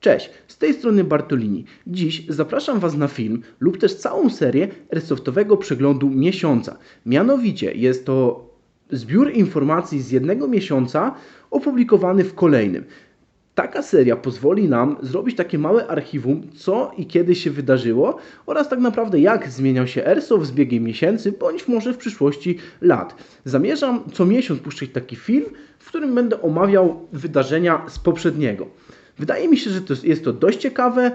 Cześć, z tej strony Bartolini. Dziś zapraszam Was na film lub też całą serię airsoftowego przeglądu miesiąca. Mianowicie jest to zbiór informacji z jednego miesiąca opublikowany w kolejnym. Taka seria pozwoli nam zrobić takie małe archiwum, co i kiedy się wydarzyło oraz tak naprawdę jak zmieniał się Airsoft z biegiem miesięcy, bądź może w przyszłości lat. Zamierzam co miesiąc puszczać taki film, w którym będę omawiał wydarzenia z poprzedniego. Wydaje mi się, że to jest, to dość ciekawe.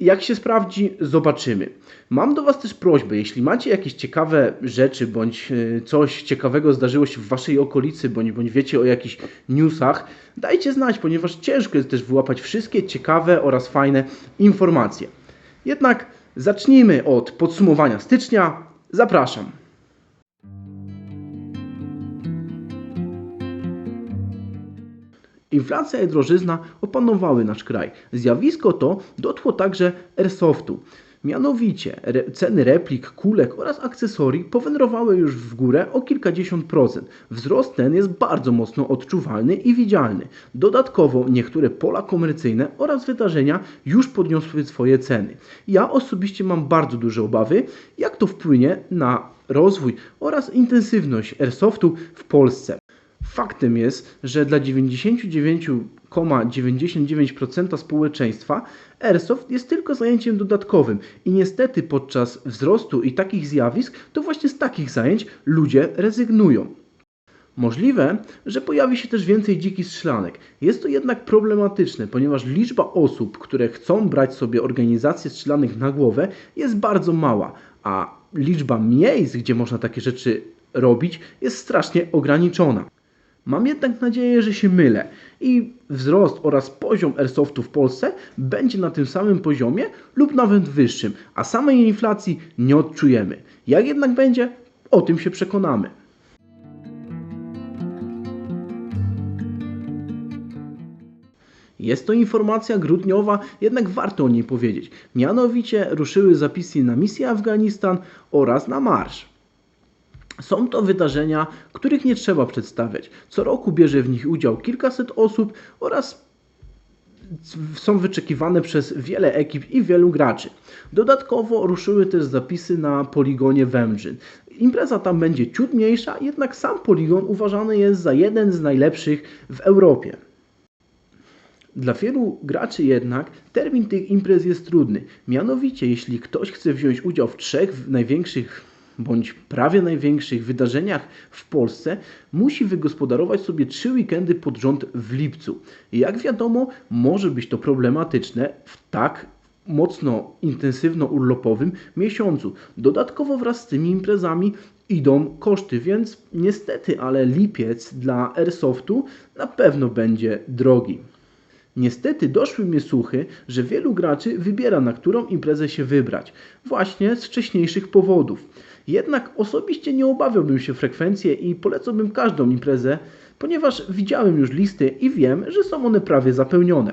Jak się sprawdzi, zobaczymy. Mam do Was też prośbę, jeśli macie jakieś ciekawe rzeczy, bądź e, coś ciekawego zdarzyło się w Waszej okolicy, bądź, bądź wiecie o jakichś newsach, dajcie znać, ponieważ ciężko jest też wyłapać wszystkie ciekawe oraz fajne informacje. Jednak zacznijmy od podsumowania stycznia. Zapraszam. Inflacja i drożyzna opanowały nasz kraj. Zjawisko to dotkło także airsoftu. Mianowicie re, ceny replik, kulek oraz akcesorii powędrowały już w górę o kilkadziesiąt procent. Wzrost ten jest bardzo mocno odczuwalny i widzialny. Dodatkowo niektóre pola komercyjne oraz wydarzenia już podniosły swoje ceny. Ja osobiście mam bardzo duże obawy, jak to wpłynie na rozwój oraz intensywność airsoftu w Polsce. Faktem jest, że dla 99,99% społeczeństwa airsoft jest tylko zajęciem dodatkowym i niestety podczas wzrostu i takich zjawisk to właśnie z takich zajęć ludzie rezygnują. Możliwe, że pojawi się też więcej dzikich strzelanek. Jest to jednak problematyczne, ponieważ liczba osób, które chcą brać sobie organizację strzelanek na głowę jest bardzo mała, a liczba miejsc, gdzie można takie rzeczy robić, jest strasznie ograniczona. Mam jednak nadzieję, że się mylę i wzrost oraz poziom airsoftu w Polsce będzie na tym samym poziomie lub nawet wyższym, a samej inflacji nie odczujemy. Jak jednak będzie, o tym się przekonamy. Jest to informacja grudniowa, jednak warto o niej powiedzieć. Mianowicie ruszyły zapisy na misję Afganistan oraz na marsz. Są to wydarzenia, których nie trzeba przedstawiać. Co roku bierze w nich udział kilkaset osób oraz są wyczekiwane przez wiele ekip i wielu graczy. Dodatkowo ruszyły też zapisy na poligonie Wębrzyn. Impreza tam będzie ciut mniejsza, jednak sam poligon uważany jest za jeden z najlepszych w Europie. Dla wielu graczy jednak termin tych imprez jest trudny. Mianowicie, jeśli ktoś chce wziąć udział w trzech największych bądź prawie największych wydarzeniach w Polsce, musi wygospodarować sobie trzy weekendy pod rząd w lipcu. Jak wiadomo, może być to problematyczne w tak mocno intensywno-urlopowym miesiącu. Dodatkowo wraz z tymi imprezami idą koszty, więc niestety, ale lipiec dla Airsoftu na pewno będzie drogi. Niestety doszły mnie słuchy, że wielu graczy wybiera na którą imprezę się wybrać, właśnie z wcześniejszych powodów. Jednak osobiście nie obawiałbym się frekwencji i polecałbym każdą imprezę, ponieważ widziałem już listy i wiem, że są one prawie zapełnione.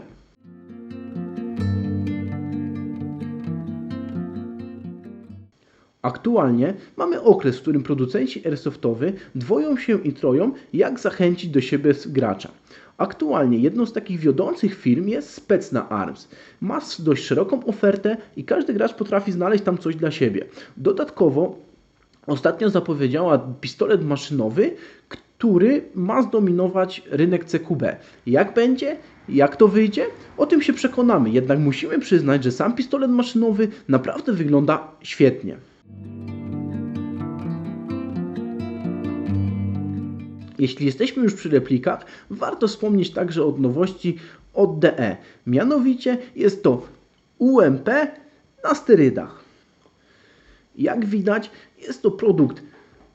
Aktualnie mamy okres, w którym producenci airsoftowi dwoją się i troją, jak zachęcić do siebie gracza. Aktualnie jedną z takich wiodących firm jest Specna Arms. Ma dość szeroką ofertę i każdy gracz potrafi znaleźć tam coś dla siebie. Dodatkowo ostatnio zapowiedziała pistolet maszynowy, który ma zdominować rynek CQB. Jak będzie? Jak to wyjdzie? O tym się przekonamy, jednak musimy przyznać, że sam pistolet maszynowy naprawdę wygląda świetnie. Jeśli jesteśmy już przy replikach, warto wspomnieć także o nowości od DE. Mianowicie jest to UMP na sterydach. Jak widać, jest to produkt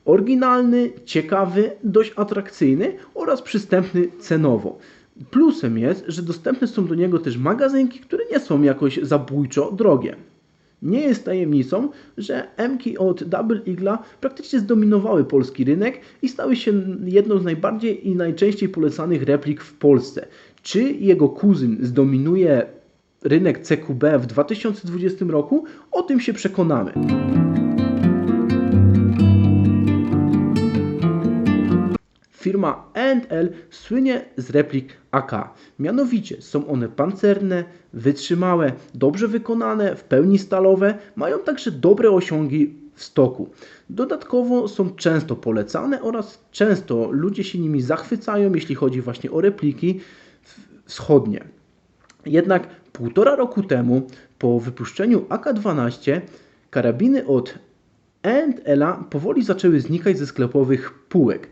oryginalny, ciekawy, dość atrakcyjny oraz przystępny cenowo. Plusem jest, że dostępne są do niego też magazynki, które nie są jakoś zabójczo drogie. Nie jest tajemnicą, że Mki od Double Eagle'a praktycznie zdominowały polski rynek i stały się jedną z najbardziej i najczęściej polecanych replik w Polsce. Czy jego kuzyn zdominuje rynek CQB w 2020 roku? O tym się przekonamy. Firma A&L słynie z replik AK. Mianowicie są one pancerne, wytrzymałe, dobrze wykonane, w pełni stalowe, mają także dobre osiągi w stoku. Dodatkowo są często polecane oraz często ludzie się nimi zachwycają, jeśli chodzi właśnie o repliki wschodnie. Jednak półtora roku temu, po wypuszczeniu AK-12, karabiny od A&L powoli zaczęły znikać ze sklepowych półek.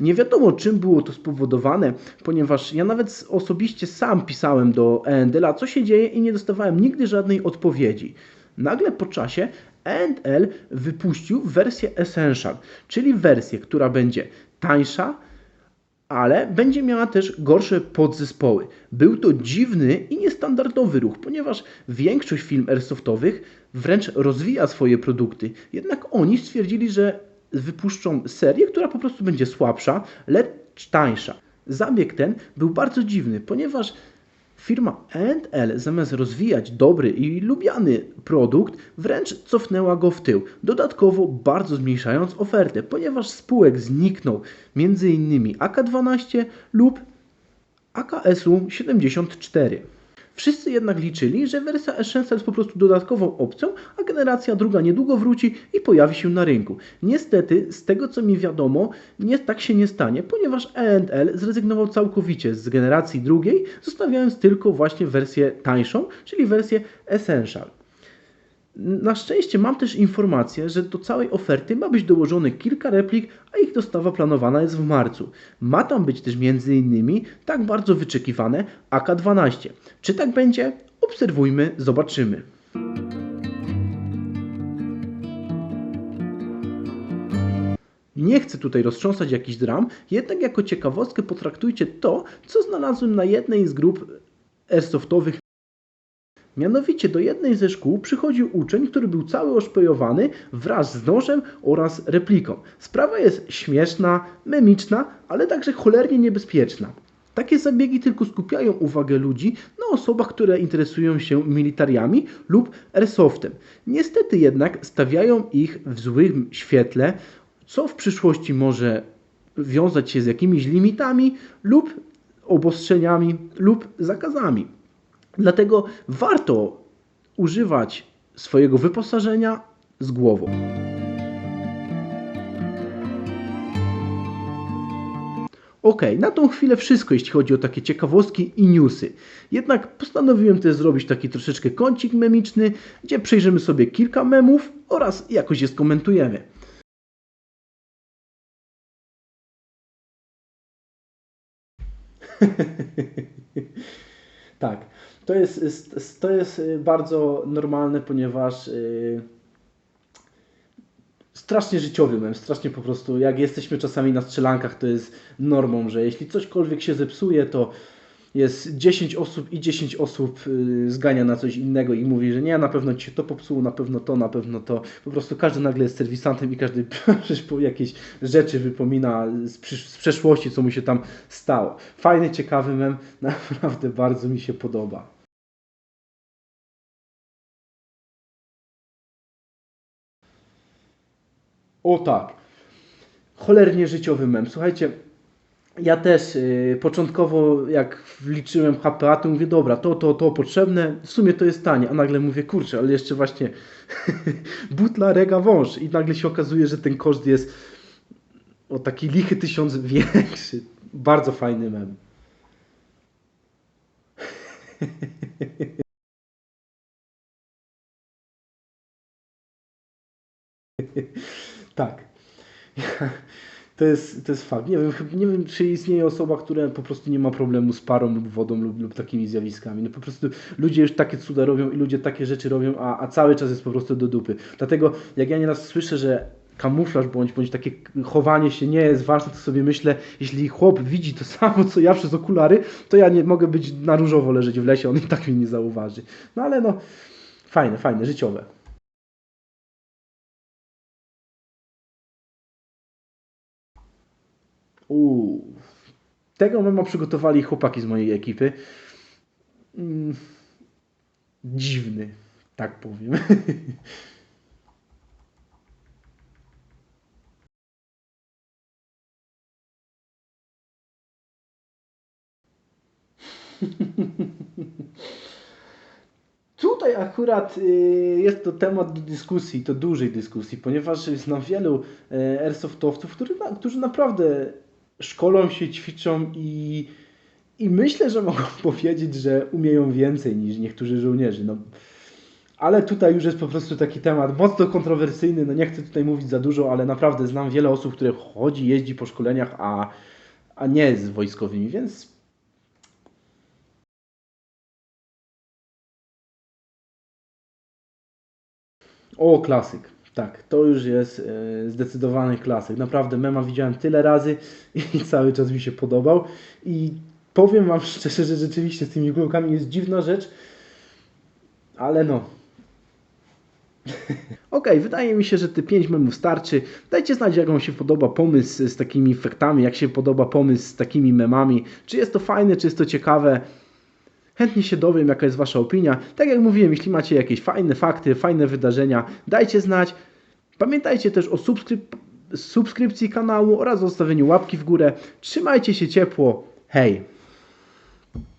Nie wiadomo czym było to spowodowane, ponieważ ja nawet osobiście sam pisałem do A&L, co się dzieje i nie dostawałem nigdy żadnej odpowiedzi. Nagle po czasie A&L wypuścił wersję Essential, czyli wersję, która będzie tańsza, ale będzie miała też gorsze podzespoły. Był to dziwny i niestandardowy ruch, ponieważ większość firm airsoftowych wręcz rozwija swoje produkty. Jednak oni stwierdzili, że wypuszczą serię, która po prostu będzie słabsza, lecz tańsza. Zabieg ten był bardzo dziwny, ponieważ firma A&L zamiast rozwijać dobry i lubiany produkt, wręcz cofnęła go w tył, dodatkowo bardzo zmniejszając ofertę, ponieważ spółek zniknął m.in. AK-12 lub AKS-u 74. Wszyscy jednak liczyli, że wersja Essential jest po prostu dodatkową opcją, a generacja druga niedługo wróci i pojawi się na rynku. Niestety, z tego co mi wiadomo, nie, tak się nie stanie, ponieważ A&L zrezygnował całkowicie z generacji drugiej, zostawiając tylko właśnie wersję tańszą, czyli wersję Essential. Na szczęście mam też informację, że do całej oferty ma być dołożone kilka replik, a ich dostawa planowana jest w marcu. Ma tam być też m.in. tak bardzo wyczekiwane AK-12. Czy tak będzie? Obserwujmy, zobaczymy. Nie chcę tutaj roztrząsać jakichś dram, jednak jako ciekawostkę potraktujcie to, co znalazłem na jednej z grup airsoftowych Mianowicie do jednej ze szkół przychodził uczeń, który był cały oszpejowany wraz z nożem oraz repliką. Sprawa jest śmieszna, memiczna, ale także cholernie niebezpieczna. Takie zabiegi tylko skupiają uwagę ludzi na osobach, które interesują się militariami lub airsoftem. Niestety jednak stawiają ich w złym świetle, co w przyszłości może wiązać się z jakimiś limitami lub obostrzeniami lub zakazami. Dlatego warto używać swojego wyposażenia z głową. Ok, na tą chwilę wszystko, jeśli chodzi o takie ciekawostki i newsy. Jednak postanowiłem też zrobić taki troszeczkę kącik memiczny, gdzie przejrzymy sobie kilka memów oraz jakoś je skomentujemy. Tak, to jest, to jest y, bardzo normalne, ponieważ y, strasznie życiowy mem, strasznie po prostu, jak jesteśmy czasami na strzelankach, to jest normą, że jeśli cośkolwiek się zepsuje, to jest 10 osób i 10 osób y, zgania na coś innego i mówi, że nie, na pewno ci się to popsuło, na pewno to, na pewno to. Po prostu każdy nagle jest serwisantem i każdy jakieś rzeczy wypomina z, przysz- z przeszłości, co mu się tam stało. Fajny, ciekawy mem, naprawdę bardzo mi się podoba. O tak. Cholernie życiowy mem. Słuchajcie, ja też y, początkowo jak wliczyłem HPA, to mówię, dobra, to, to, to potrzebne, w sumie to jest tanie, a nagle mówię, kurczę, ale jeszcze właśnie butla, rega, wąż i nagle się okazuje, że ten koszt jest o taki lichy tysiąc większy. Bardzo fajny mem. Tak. To jest, to jest fakt. Nie wiem, nie wiem, czy istnieje osoba, która po prostu nie ma problemu z parą lub wodą lub, lub takimi zjawiskami. No po prostu ludzie już takie cuda robią i ludzie takie rzeczy robią, a, a cały czas jest po prostu do dupy. Dlatego jak ja nieraz słyszę, że kamuflaż bądź, bądź takie chowanie się nie jest ważne, to sobie myślę, jeśli chłop widzi to samo, co ja przez okulary, to ja nie mogę być na różowo leżeć w lesie, on i tak mnie nie zauważy. No ale no, fajne, fajne, życiowe. Tego mema przygotowali chłopaki z mojej ekipy. Mm. Dziwny, tak powiem. Tutaj akurat y, jest to temat do dyskusji, to dużej dyskusji, ponieważ jest na wielu y, airsoftowców, którzy, którzy naprawdę szkolą się, ćwiczą i, i myślę, że mogą powiedzieć, że umieją więcej niż niektórzy żołnierze. No, ale tutaj już jest po prostu taki temat mocno kontrowersyjny, no nie chcę tutaj mówić za dużo, ale naprawdę znam wiele osób, które chodzi, jeździ po szkoleniach, a, a nie z wojskowymi, więc O, klasyk. Tak, to już jest e, zdecydowany klasyk. Naprawdę mema widziałem tyle razy i cały czas mi się podobał. I powiem Wam szczerze, że rzeczywiście z tymi kulkami jest dziwna rzecz, ale no. Okej, wydaje mi się, że te 5 memów starczy. Dajcie znać, jak Wam się podoba pomysł z takimi efektami, jak się podoba pomysł z takimi memami. Czy jest to fajne, czy jest to ciekawe. Chętnie się dowiem, jaka jest Wasza opinia. Tak jak mówiłem, jeśli macie jakieś fajne fakty, fajne wydarzenia, dajcie znać. Pamiętajcie też o subskryp- subskrypcji kanału oraz o zostawieniu łapki w górę. Trzymajcie się ciepło. Hej!